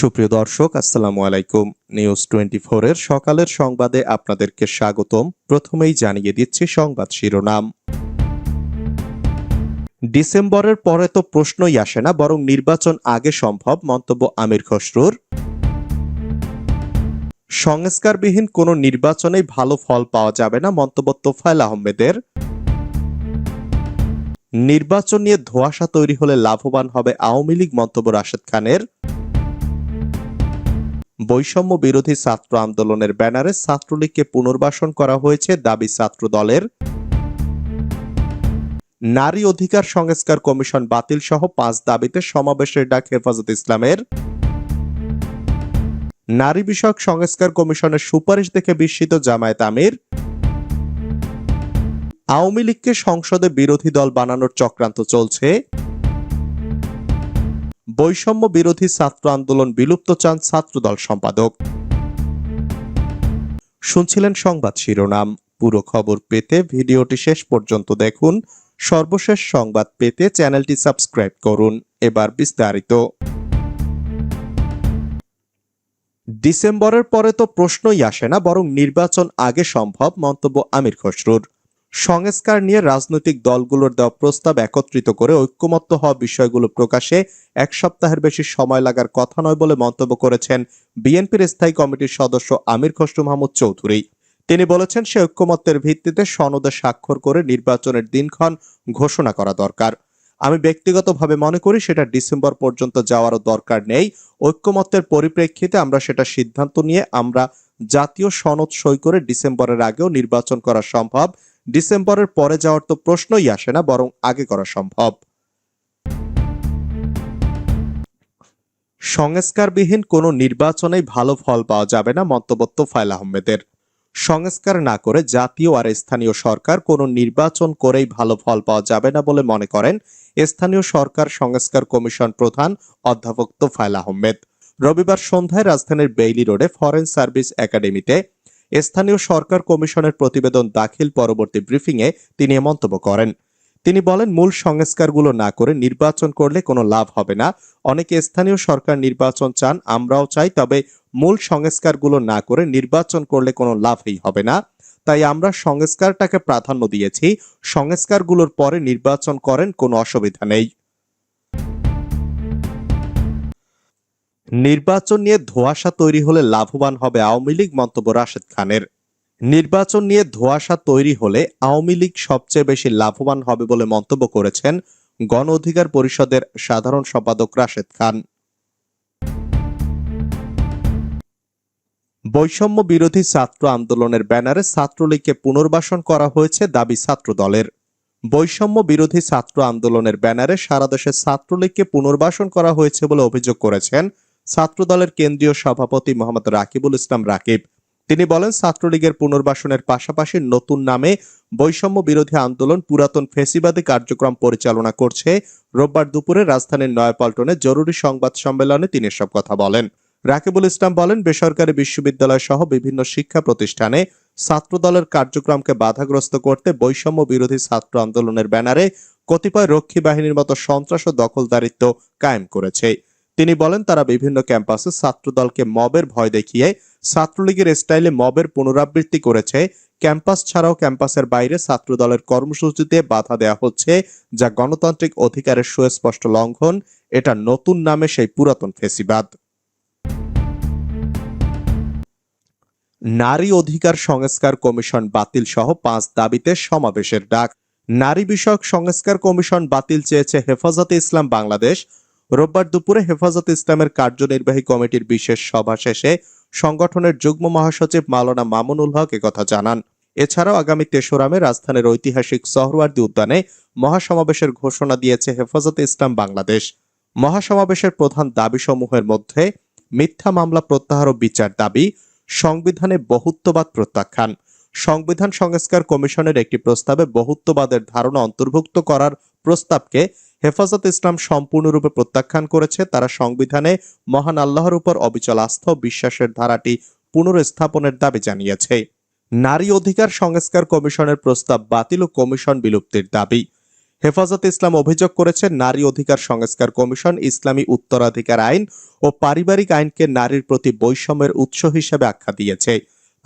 সুপ্রিয় দর্শক, আসসালামু আলাইকুম। নিউজ টোয়েন্টি এর সকালের সংবাদে আপনাদেরকে স্বাগতম। প্রথমেই জানিয়ে দিচ্ছি সংবাদ শিরোনাম। ডিসেম্বরের পরে তো প্রশ্নই আসে না, বরং নির্বাচন আগে সম্ভব, মন্তব্য আমির খসরুর। সংস্কারবিহীন কোনো নির্বাচনেই ভালো ফল পাওয়া যাবে না, মন্তব্য তোফায়েল আহমেদের। নির্বাচন নিয়ে ধোঁয়াশা তৈরি হলে লাভবান হবে আওয়ামী লীগ, মন্তব্য রাশেদ খানের। বৈষম্য বিরোধী ছাত্র আন্দোলনের ব্যানারে ছাত্রলীগকে পুনর্বাসন করা হয়েছে দাবি ছাত্র দলের নারী অধিকার সংস্কার কমিশন বাতিল সহ পাঁচ দাবিতে সমাবেশের ডাক হেফাজত ইসলামের। নারী বিষয়ক সংস্কার কমিশনের সুপারিশ দেখে বিস্মিত জামায়াত আমির। আওয়ামী লীগকে সংসদে বিরোধী দল বানানোর চক্রান্ত চলছে। বৈষম্য বিরোধী ছাত্র আন্দোলন বিলুপ্ত চান ছাত্রদল সম্পাদক। শুনছিলেন সংবাদ শিরোনাম। পুরো খবর পেতে ভিডিওটি শেষ পর্যন্ত দেখুন। সর্বশেষ সংবাদ পেতে চ্যানেলটি সাবস্ক্রাইব করুন। এবার বিস্তারিত। ডিসেম্বরের পরে তো প্রশ্নই আসে না, বরং নির্বাচন আগে সম্ভব, মন্তব্য আমির খসরুর। সংস্কার নিয়ে রাজনৈতিক দলগুলোর দেওয়া প্রস্তাব একত্রিত করে ঐক্যমত্য হওয়া বিষয়গুলো প্রকাশে এক সপ্তাহের বেশি সময় লাগার কথা নয় বলে মন্তব্য করেছেন বিএনপির স্থায়ী কমিটির সদস্য আমির খসরু মাহমুদ চৌধুরী। তিনি বলেছেন, সে ঐক্যমত্যের ভিত্তিতে সনদে স্বাক্ষর করে নির্বাচনের দিনক্ষণ ঘোষণা করা দরকার। আমি ব্যক্তিগতভাবে মনে করি সেটা ডিসেম্বর পর্যন্ত যাওয়ারও দরকার নেই। ঐক্যমত্যের পরিপ্রেক্ষিতে আমরা সেটা সিদ্ধান্ত নিয়ে আমরা জাতীয় সনদ সই করে ডিসেম্বরের আগেও নির্বাচন করা সম্ভব। ডিসেম্বরের পরে যাওয়ার তো প্রশ্নই আসে না, বরং আগে করা সম্ভব। সংস্কারবিহীন কোনো নির্বাচনেই ভালো ফল পাওয়া যাবে না মন্তব্য তোফায়েল আহমেদের। সংস্কার না করে জাতীয় আর স্থানীয় সরকার কোনো নির্বাচন করেই ভালো ফল পাওয়া যাবে না বলে মনে করেন স্থানীয় সরকার সংস্কার কমিশন প্রধান অধ্যাপক তোফায়েল আহমেদ। রবিবার সন্ধ্যায় রাজধানীর বেইলি রোডে ফরেন সার্ভিস একাডেমিতে স্থানীয় সরকার কমিশনের প্রতিবেদন দাখিল পরবর্তী ব্রিফিংয়ে তিনি এ মন্তব্য করেন। তিনি বলেন, মূল সংস্কারগুলো না করে নির্বাচন করলে কোনো লাভ হবে না। অনেকে স্থানীয় সরকার নির্বাচন চান, আমরাও চাই, তবে মূল সংস্কারগুলো না করে নির্বাচন করলে কোনো লাভই হবে না। তাই আমরা সংস্কারটাকে প্রাধান্য দিয়েছি। সংস্কারগুলোর পরে নির্বাচন করেন, কোনো অসুবিধা নেই। নির্বাচন নিয়ে ধোঁয়াশা তৈরি হলে লাভবান হবে আওয়ামী লীগ, মন্তব্য রাশেদ খানের। নির্বাচন নিয়ে ধোঁয়াশা তৈরি হলে আওয়ামী লীগ সবচেয়ে বেশি লাভবান হবে বলে মন্তব্য করেছেন গণ অধিকার পরিষদের সাধারণ সম্পাদক রাশেদ খান। বৈষম্য বিরোধী ছাত্র আন্দোলনের ব্যানারে ছাত্রলীগকে পুনর্বাসন করা হয়েছে দাবি ছাত্র দলের বৈষম্য বিরোধী ছাত্র আন্দোলনের ব্যানারে সারা দেশে ছাত্রলীগকে পুনর্বাসন করা হয়েছে বলে অভিযোগ করেছেন ছাত্রদলের কেন্দ্রীয় সভাপতি মোহাম্মদ রাকিবুল ইসলাম রাকিব। তিনি বলেন, ছাত্রলীগের পুনর্বাসনের পাশাপাশি নতুন নামে বৈষম্য বিরোধী আন্দোলন, পুরাতন ফেসিবাদী কার্যক্রম পরিচালনা করছে। রোববার দুপুরে রাজধানীর নয়াপল্টনে জরুরি সংবাদ সম্মেলনে তিনি সব কথা বলেন। রাকিবুল ইসলাম বলেন, বেসরকারি বিশ্ববিদ্যালয় সহ বিভিন্ন শিক্ষা প্রতিষ্ঠানে ছাত্রদলের কার্যক্রমকে বাধাগ্রস্ত করতে বৈষম্য বিরোধী ছাত্র আন্দোলনের ব্যানারে কতিপয় রক্ষী বাহিনীর মতো সন্ত্রাস ও দখলদারিত্ব কায়েম করেছে। তিনি বলেন, তারা বিভিন্ন ক্যাম্পাসে ছাত্রদলকে মবের ভয় দেখিয়ে ছাত্রলীগের স্টাইলে মবের পুনরাবৃত্তি করেছে। ক্যাম্পাস ছাড়াও ক্যাম্পাসের বাইরে ছাত্রদলের কর্মসূচিতে বাধা দেওয়া হচ্ছে, যা গণতান্ত্রিক অধিকারের সুস্পষ্ট লঙ্ঘন। এটা নতুন নামে সেই পুরাতন ফেসিবাদ। নারী অধিকার সংস্কার কমিশন বাতিল সহ পাঁচ দাবিতে সমাবেশের ডাক। নারী বিষয়ক সংস্কার কমিশন বাতিল চেয়েছে হেফাজতে ইসলাম বাংলাদেশ। রোববার দুপুরে হেফাজত ইসলামের কার্যনির্বাহী কমিটির বিশেষ সভা শেষে সংগঠনের যুগ্ম মহাসচিব মাওলানা মামুনুল হক কথা জানান। এছাড়াও আগামী তেসরা মে রাজধানীর ঐতিহাসিক সহরওয়ার্দী উদ্যানে মহাসমাবেশের ঘোষণা দিয়েছে হেফাজতে ইসলাম বাংলাদেশ। মহাসমাবেশের প্রধান দাবিসমূহের মধ্যে মিথ্যা মামলা প্রত্যাহার ও বিচার দাবি, সংবিধানে বহুত্ববাদ প্রত্যাখ্যান সংবিধান সংস্কার কমিশনের একটি প্রস্তাবে বহুত্ববাদের ধারণা অন্তর্ভুক্ত করার প্রস্তাবকে হেফাজত ইসলাম সম্পূর্ণরূপে প্রত্যাখ্যান করেছে। তারা সংবিধানে মহান আল্লাহর উপর অবিচল আস্থা ও বিশ্বাসের ধারাটি পুনরস্থাপনের দাবি জানিয়েছে। নারী অধিকার সংস্কার কমিশনের প্রস্তাব বাতিল ও কমিশন বিলুপ্তির দাবি। হেফাজত ইসলাম অভিযোগ করেছে, নারী অধিকার সংস্কার কমিশন ইসলামী উত্তরাধিকার আইন ও পারিবারিক আইনকে নারীর প্রতি বৈষম্যের উৎস হিসেবে আখ্যা দিয়েছে।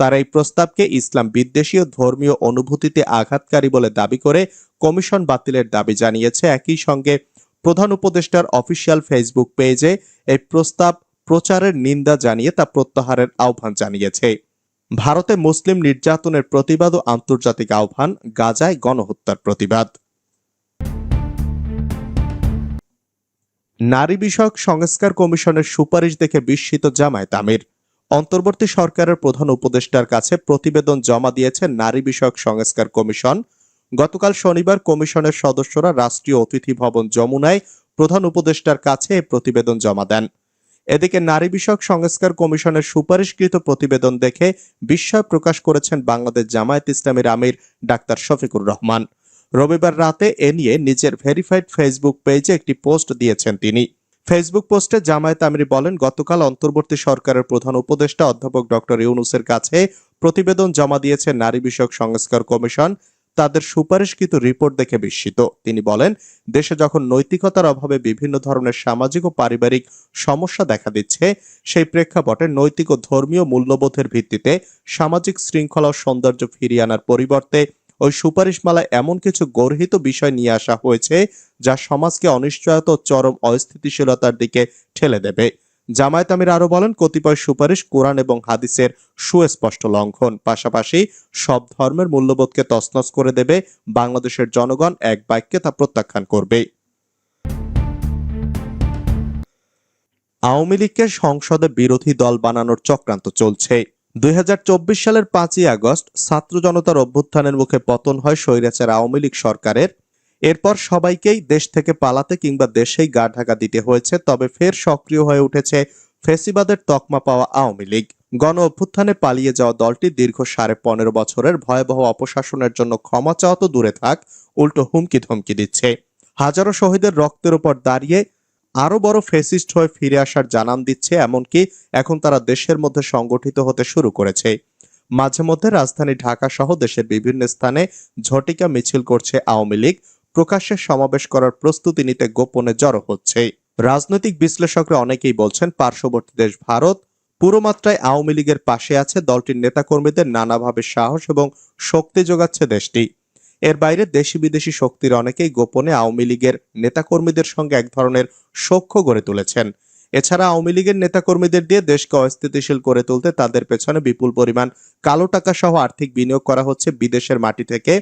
তার এই প্রস্তাবকে ইসলাম বিদ্বেষী ও ধর্মীয় অনুভূতিতে আঘাতকারী বলে দাবি করে কমিশন বাতিলের দাবি জানিয়েছে। একই সঙ্গে প্রধান উপদেষ্টার অফিসিয়াল ফেসবুক পেজে এই প্রস্তাব প্রচারের নিন্দা জানিয়ে তা প্রত্যাহারের আহ্বান জানিয়েছে। ভারতে মুসলিম নির্যাতনের প্রতিবাদ ও আন্তর্জাতিক আহ্বান, গাজায় গণহত্যার প্রতিবাদ। নারী বিষয়ক সংস্কার কমিশনের সুপারিশ দেখে বিস্মিত জামায়াত আমির। অন্তর্বর্তী সরকারের প্রধান উপদেষ্টার কাছে প্রতিবেদন জমা দিয়েছে নারী বিষয়ক সংস্কার কমিশন। গতকাল শনিবার কমিশনের সদস্যরা রাষ্ট্রীয় অতিথি ভবন যমুনায় প্রধান উপদেষ্টার কাছে প্রতিবেদন জমা দেন। এদিকে নারী বিষয়ক সংস্কার কমিশনের সুপারিশকৃত প্রতিবেদন দেখে বিস্ময় প্রকাশ করেছেন বাংলাদেশ জামায়াত ইসলামের আমির ডাক্তার শফিকুর রহমান। রবিবার রাতে এ নিয়ে নিজের ভেরিফাইড ফেসবুক পেজে একটি পোস্ট দিয়েছেন তিনি। ফেসবুক পোস্টে জামায়াত আমিরি বলেন, গতকাল অন্তর্বর্তী সরকারের প্রধান উপদেষ্টা অধ্যাপক ডক্টর ইউনুসের কাছে প্রতিবেদন জমা দিয়েছে নারী বিষয়ক সংস্কার কমিশন। তাদের সুপারিশকৃত রিপোর্ট দেখে বিস্মিত। তিনি বলেন, দেশে যখন নৈতিকতার অভাবে বিভিন্ন ধরনের সামাজিক ও পারিবারিক সমস্যা দেখা দিচ্ছে, সেই প্রেক্ষাপটে নৈতিক ও ধর্মীয় মূল্যবোধের ভিত্তিতে সামাজিক শৃঙ্খলা ও সৌন্দর্য ফিরিয়ে আনার পরিবর্তে ওই সুপারিশমালায় এমন কিছু গর্হিত বিষয় নিয়ে আসা হয়েছে যা সমাজকে অনিশ্চয়তা চরম অস্থিতিশীলতার দিকে ঠেলে দেবে। জামায়াত আমির আরও বলেন, কতিপয় সুপারিশ কোরআন এবং হাদিসের সুস্পষ্ট লঙ্ঘন। পাশাপাশি সব ধর্মের মূল্যবোধকে তছনছ করে দেবে বাংলাদেশের জনগণ এক বাক্যে তা প্রত্যাখ্যান করবে। আওয়ামী লীগকে সংসদে বিরোধী দল বানানোর চক্রান্ত চলছে। দুই হাজার চব্বিশ সালের পাঁচই আগস্ট ছাত্র জনতার অভ্যুত্থানের মুখে পতন হয় স্বৈরাচার আওয়ামী লীগ সরকারের। এরপর সবাইকেই দেশ থেকে পালাতে কিংবা দেশেই গা ঢাকা দিতে হয়েছে, তবে ফের সক্রিয় হয়ে উঠেছে ফেসিবাদের তকমা পাওয়া আওয়ামী লীগ। গণ অভ্যুত্থানে পালিয়ে যাওয়া দলটি দীর্ঘ সাড়ে পনেরো বছরের ভয়াবহ অপশাসনের জন্য ক্ষমা চাওয়া তো দূরে থাক, উল্টো হুমকি ধমকি দিচ্ছে। হাজারো শহীদের রক্তের উপর দাঁড়িয়ে আরও বড় ফেসিস্ট হয়ে ফিরে আসার জানান দিচ্ছে এমনকি এখন তারা দেশের মধ্যে সংগঠিত হতে শুরু করেছে। মাঝে মধ্যে রাজধানী ঢাকা সহ দেশের বিভিন্ন স্থানে ঝটিকা মিছিল করছে আওয়ামী লীগ। প্রকাশ্যে সমাবেশ করার প্রস্তুতি নিতে গোপনে জড়ো হচ্ছে। রাজনৈতিক বিশ্লেষকরা অনেকেই বলছেন, পার্শ্ববর্তী দেশ ভারত পুরো মাত্রায় আওয়ামী লীগের পাশে আছে। দলটির নেতাকর্মীদের নানাভাবে সাহস এবং শক্তি যোগাচ্ছে দেশটি। এর বাইরে দেশি বিদেশি শক্তির অনেকেই গোপনে আওয়ামী লীগের নেতাকর্মীদের সঙ্গে এক ধরনের সখ্য গড়ে তুলেছেন। এছাড়া আওয়ামী লীগের নেতাকর্মীদের দিয়ে দেশকে অস্থিতিশীল করে তুলতে তাদের পেছনে বিপুল পরিমাণ কালো টাকা সহ আর্থিক বিনিয়োগ করা হচ্ছে বিদেশের মাটি থেকে।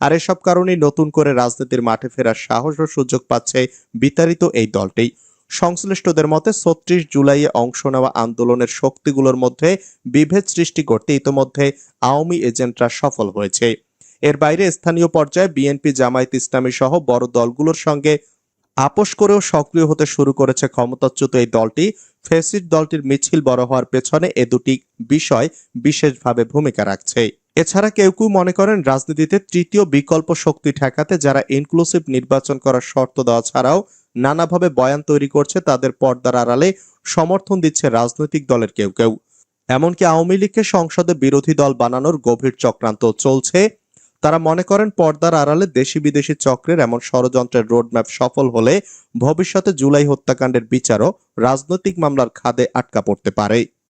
আর এসব কারণেই নতুন করে রাজনীতির মাঠে ফেরার সাহস ও সুযোগ পাচ্ছে বিতাড়িত এই দলটি। সংশ্লিষ্টদের মতে, ছত্রিশ জুলাইয়ে অংশ নেওয়া আন্দোলনের শক্তিগুলোর মধ্যে বিভেদ সৃষ্টি করতে ইতোমধ্যে আওয়ামী এজেন্টরা সফল হয়েছে। এর বাইরে স্থানীয় পর্যায়ে বিএনপি, জামায়াত ইসলামী সহ বড় দলগুলোর সঙ্গে আপোষ করেও সক্রিয় হতে শুরু করেছে ক্ষমতাচ্যুত এই দলটি। ফেসিড দলটির মিছিল বড় হওয়ার পেছনে এ দুটি বিষয় বিশেষভাবে ভূমিকা রাখছে। এছাড়া কেউ কেউ মনে করেন রাজনীতিতে তৃতীয় বিকল্প শক্তি ঠেকাতে যারা ইনক্লুসিভ নির্বাচন করার শর্ত দেওয়া ছাড়াও নানাভাবে বয়ান তৈরি করছে, তাদের পর্দার আড়ালে সমর্থন দিচ্ছে রাজনৈতিক দলের কেউ কেউ। এমনকি আওয়ামী লীগকে সংসদে বিরোধী দল বানানোর গভীর চক্রান্ত চলছে। তারা মনে করেন পর্দার আড়ালে দেশি বিদেশি চক্রের এমন ষড়যন্ত্রের রোডম্যাপ সফল হলে ভবিষ্যতে জুলাই হত্যাকাণ্ডের বিচারও রাজনৈতিক মামলার খাদে আটকা পড়তে পারে।